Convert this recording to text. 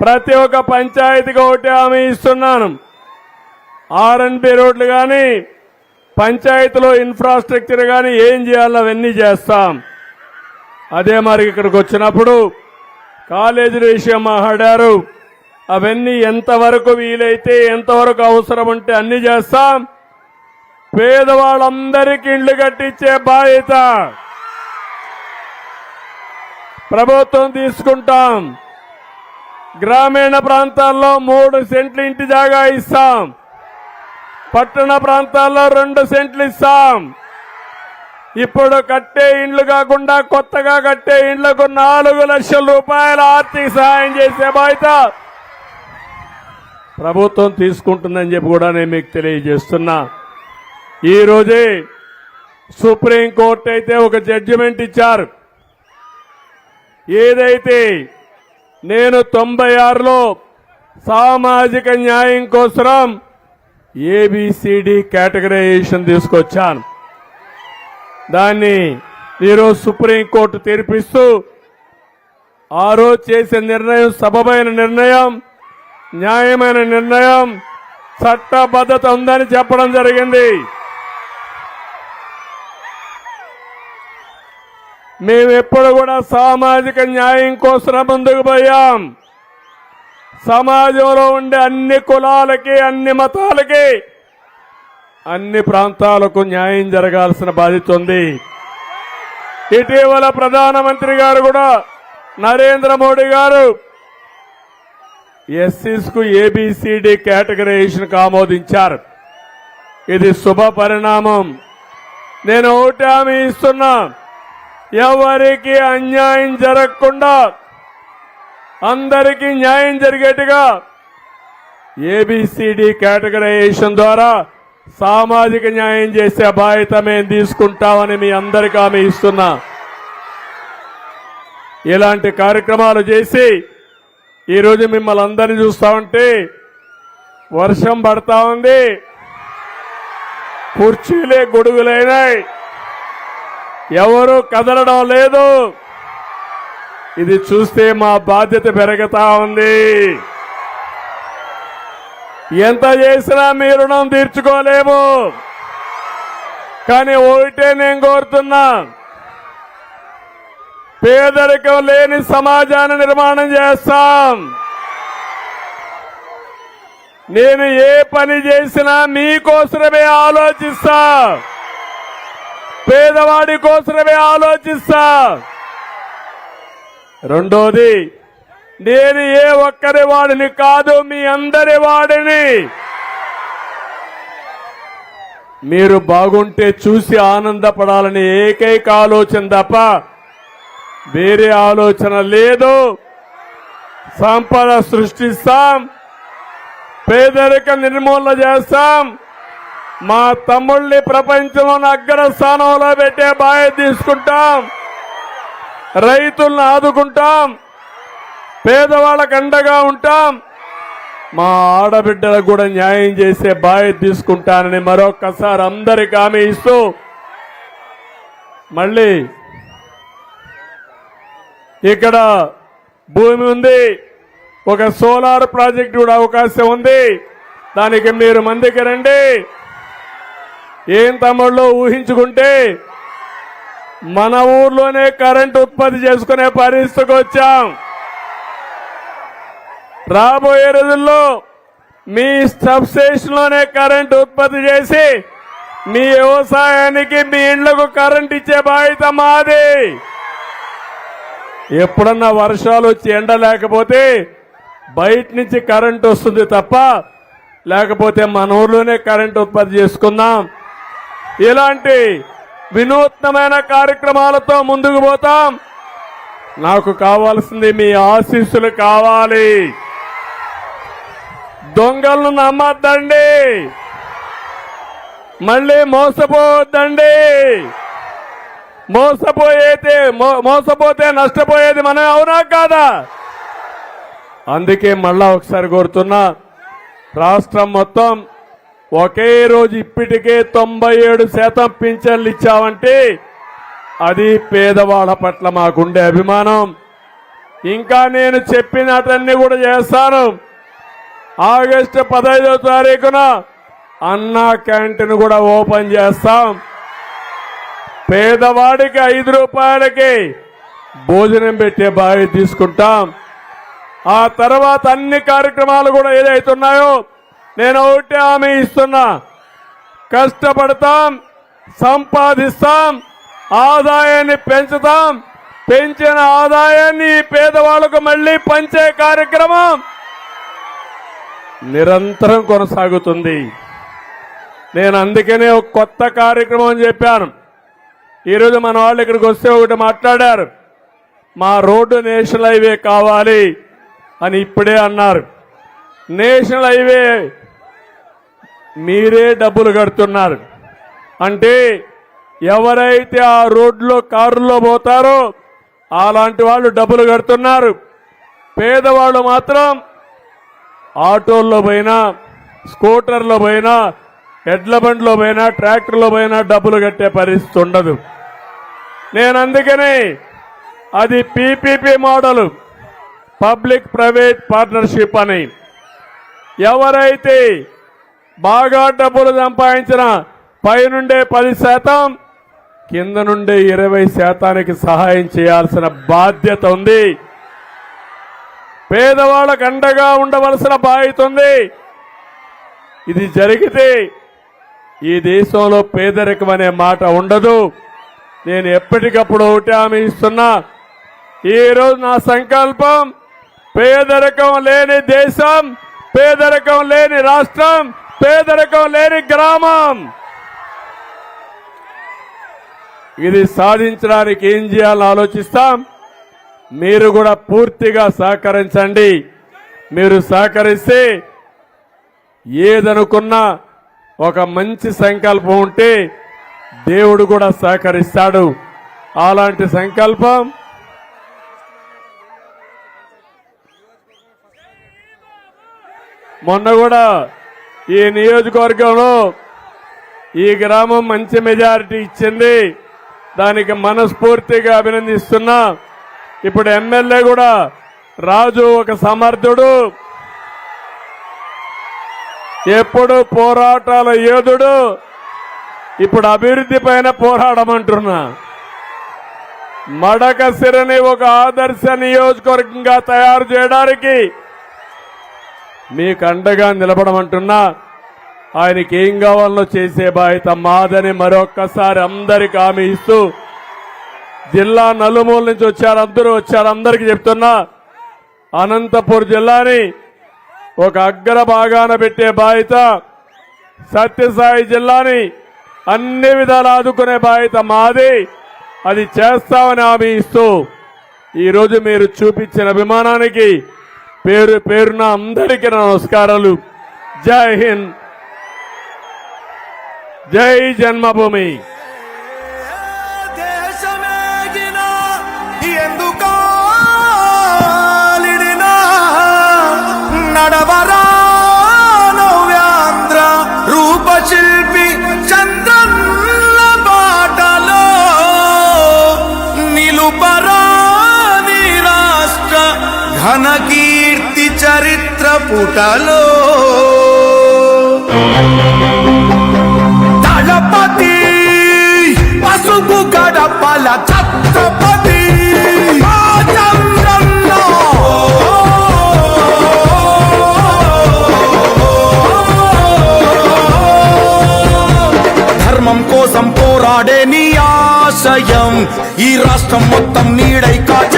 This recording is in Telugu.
ప్రతి ఒక్క పంచాయతీకి ఒకటి హామీ ఇస్తున్నాను. ఆర్ఎన్బి రోడ్లు కానీ పంచాయతీలో ఇన్ఫ్రాస్ట్రక్చర్ కానీ ఏం చేయాలో అవన్నీ చేస్తాం. అదే మరి ఇక్కడికి వచ్చినప్పుడు కాలేజీల విషయం మాట్లాడారు అవన్నీ ఎంతవరకు వీలైతే ఎంతవరకు అవసరం ఉంటే అన్ని చేస్తాం. పేదవాళ్ళందరికీ ఇండ్లు కట్టించే బాధ్యత. ప్రభుత్వం తీసుకుంటాం. గ్రామీణ ప్రాంతాల్లో మూడు సెంట్లు ఇంటి జాగా ఇస్తాం. పట్టణ ప్రాంతాల్లో రెండు సెంట్లు ఇస్తాం. ఇప్పుడు కట్టే ఇండ్లు కాకుండా కొత్తగా కట్టే ఇండ్లకు నాలుగు లక్షల రూపాయల ఆర్థిక సహాయం చేసే బాధ్యత ప్రభుత్వం తీసుకుంటుందని చెప్పి కూడా నేను మీకు తెలియజేస్తున్నా. ఈరోజే సుప్రీంకోర్టు అయితే ఒక జడ్జిమెంట్ ఇచ్చారు. ఏదైతే నేను తొంభై ఆరులో సామాజిక న్యాయం కోసం ఏబిసిడి కేటగరైజేషన్ తీసుకొచ్చాను. దాన్ని ఈరోజు సుప్రీంకోర్టు తీర్పిస్తూ ఆ రోజు చేసే నిర్ణయం సబమైన నిర్ణయం న్యాయమైన నిర్ణయం చట్టబద్ధత ఉందని చెప్పడం జరిగింది. మేమెప్పుడు కూడా సామాజిక న్యాయం కోసం ముందుకు పోయాం. సమాజంలో ఉండే అన్ని కులాలకి అన్ని మతాలకి అన్ని ప్రాంతాలకు న్యాయం జరగాల్సిన బాధ్యత ఉంది. ఇటీవల ప్రధానమంత్రి గారు కూడా నరేంద్ర మోడీ గారు ఎస్సీస్కు ఏబిసిడి కేటగరైజేషన్ ఆమోదించారు. ఇది శుభ పరిణామం. నేను ఒకటి హామీ ఇస్తున్నా. ఎవరికి అన్యాయం జరగకుండా అందరికీ న్యాయం జరిగేట్టుగా ఏబిసిడి కేటగరైజేషన్ ద్వారా సామాజిక న్యాయం చేసే బాధ్యత మేము తీసుకుంటామని మీ అందరికీ హామీ ఇస్తున్నా. ఇలాంటి కార్యక్రమాలు చేసి ఈరోజు మిమ్మల్ని అందరినీ చూస్తా ఉంటే వర్షం పడతా ఉంది. కుర్చీలే గొడుగులైనాయి. ఎవరు కదలడం లేదు. ఇది చూస్తే మా బాధ్యత పెరుగుతా ఉంది. ఎంత చేసినా మీ రుణం తీర్చుకోలేము. కానీ ఒకటే నేను కోరుతున్నా. పేదరికం లేని సమాజాన్ని నిర్మాణం చేస్తాం. నేను ఏ పని చేసినా మీకోసమే ఆలోచిస్తా. పేదవాడి కోసమే ఆలోచిస్తా. రెండోది నేను ఏ ఒక్కరి వాడిని కాదు మీ అందరి వాడిని. మీరు బాగుంటే చూసి ఆనందపడాలని ఏకైక ఆలోచన తప్ప వేరే ఆలోచన లేదు. సంపద సృష్టిస్తాం పేదరిక నిర్మూలన చేస్తాం. మా తమ్ముళ్ళని ప్రపంచంలో అగ్ర స్థానంలో పెట్టే బాధ్యత తీసుకుంటాం. రైతులను ఆదుకుంటాం. పేదవాళ్ళకు అండగా ఉంటాం. మా ఆడబిడ్డలకు కూడా న్యాయం చేసే బాధ్యత తీసుకుంటానని మరొక్కసారి అందరికి హామీ ఇస్తూ మళ్ళీ ఇక్కడ భూమి ఉంది. ఒక సోలార్ ప్రాజెక్ట్ కూడా అవకాశం ఉంది. దానికి మీరు మందికి రండి. ఏం తమ్ముళ్ళు ఊహించుకుంటే మన ఊర్లోనే కరెంట్ ఉత్పత్తి చేసుకునే పరిస్థితికి వచ్చాం. రాబోయే రోజుల్లో మీ సబ్స్టేషన్లోనే కరెంట్ ఉత్పత్తి చేసి మీ వ్యవసాయానికి మీ ఇండ్లకు కరెంట్ ఇచ్చే బాధ్యత మాది. ఎప్పుడన్నా వర్షాలు వచ్చి ఎండ లేకపోతే బయట నుంచి కరెంట్ వస్తుంది తప్ప లేకపోతే మన ఊర్లోనే కరెంట్ ఉత్పత్తి చేసుకుందాం. ఇలాంటి వినూత్నమైన కార్యక్రమాలతో ముందుకు పోతాం. నాకు కావాల్సింది మీ ఆశీస్సులు కావాలి. దొంగలను నమ్మద్దండి. మళ్ళీ మోసపోవద్దండి. మోసపోయేది మో- మోసపోతే నష్టపోయేది మనం అవునా కాదా? అందుకే మళ్ళా ఒకసారి కోరుతున్నా రాష్ట్రం మొత్తం ఒకే రోజు ఇప్పటికే తొంభై ఏడు శాతం పింఛన్లు ఇచ్చామంటే అది పేదవాళ్ళ పట్ల మాకుండే అభిమానం. ఇంకా నేను చెప్పినటన్నీ కూడా చేస్తాను. ఆగస్టు పదహైదో తారీఖున అన్నా క్యాంటీన్ కూడా ఓపెన్ చేస్తాం. పేదవాడికి ఐదు రూపాయలకి భోజనం పెట్టే బాధ్యత తీసుకుంటాం. ఆ తర్వాత అన్ని కార్యక్రమాలు కూడా ఏదైతున్నాయో నేను ఒకటే హామీ ఇస్తున్నా. కష్టపడతాం సంపాదిస్తాం ఆదాయాన్ని పెంచుతాం. పెంచిన ఆదాయాన్ని పేదవాళ్ళకు మళ్ళీ పంచే కార్యక్రమం నిరంతరం కొనసాగుతుంది. నేను అందుకనే ఒక కొత్త కార్యక్రమం అని చెప్పాను. ఈరోజు మన వాళ్ళు ఇక్కడికి వస్తే ఒకటి మాట్లాడారు. మా రోడ్డు నేషనల్ హైవే కావాలి అని ఇప్పుడే అన్నారు. నేషనల్ హైవే మీరే డబ్బులు కడుతున్నారు. అంటే ఎవరైతే ఆ రోడ్లో కారులో పోతారో అలాంటి వాళ్ళు డబ్బులు కడుతున్నారు. పేదవాళ్ళు మాత్రం ఆటోల్లో పోయినా స్కూటర్లో పోయినా ఎడ్ల బండ్లో పోయినా ట్రాక్టర్లో పోయినా డబ్బులు కట్టే పరిస్థితి ఉండదు. నేను అందుకని అది PPP model public private partnership అని. ఎవరైతే బాగా డబ్బులు సంపాదించిన పైనుండే పది శాతం కింద నుండే ఇరవై శాతానికి సహాయం చేయాల్సిన బాధ్యత ఉంది. పేదవాళ్ళకు అండగా ఉండవలసిన బాధ్యత ఉంది. ఇది జరిగితే ఈ దేశంలో పేదరికం అనే మాట ఉండదు. నేను ఎప్పటికప్పుడు ఒకటి హామీ ఇస్తున్నా. ఈరోజు నా సంకల్పం పేదరికం లేని దేశం పేదరికం లేని రాష్ట్రం పేదరికం లేని గ్రామం. ఇది సాధించడానికి ఏం చేయాలని ఆలోచిస్తాం? మీరు కూడా పూర్తిగా సహకరించండి. మీరు సహకరిస్తే ఏదనుకున్నా ఒక మంచి సంకల్పం ఉంటే దేవుడు కూడా సహకరిస్తాడు. అలాంటి సంకల్పం మొన్న కూడా ఈ నియోజకవర్గంలో ఈ గ్రామం మంచి మెజారిటీ ఇచ్చింది. దానికి మనస్ఫూర్తిగా అభినందిస్తున్నా. ఇప్పుడు ఎమ్మెల్యే కూడా రాజు ఒక సమర్థుడు. ఎప్పుడు పోరాటాల యోధుడు. ఇప్పుడు అభివృద్ధి పైన పోరాడమంటున్నా. మడక సిరని ఒక ఆదర్శ నియోజకవర్గంగా తయారు చేయడానికి మీకు అండగా నిలబడమంటున్నా. ఆయనకి ఏం కావాలో చేసే బాధ్యత మాదని మరొక్కసారి అందరికి హామీ ఇస్తూ జిల్లా నలుమూల నుంచి వచ్చారు అందరూ వచ్చారు అందరికి చెప్తున్నా. అనంతపూర్ జిల్లాని ఒక అగ్ర భాగాన పెట్టే బాధ్యత సత్యసాయి జిల్లాని అన్ని విధాలు ఆదుకునే బాధ్యత మాది. అది చేస్తామని హామీ ఇస్తూ ఈరోజు మీరు చూపించిన అభిమానానికి పేరు పేరున అందరికీ నమస్కారాలు. జై హింద్. జై జన్మభూమి. నడవరా పుటలో. దళపతి పసుపు గడపల ఛత్రపతి ధర్మం కోసం పోరాడే నీ ఆశయం ఈ రాష్ట్రం మొత్తం నీడై కాచ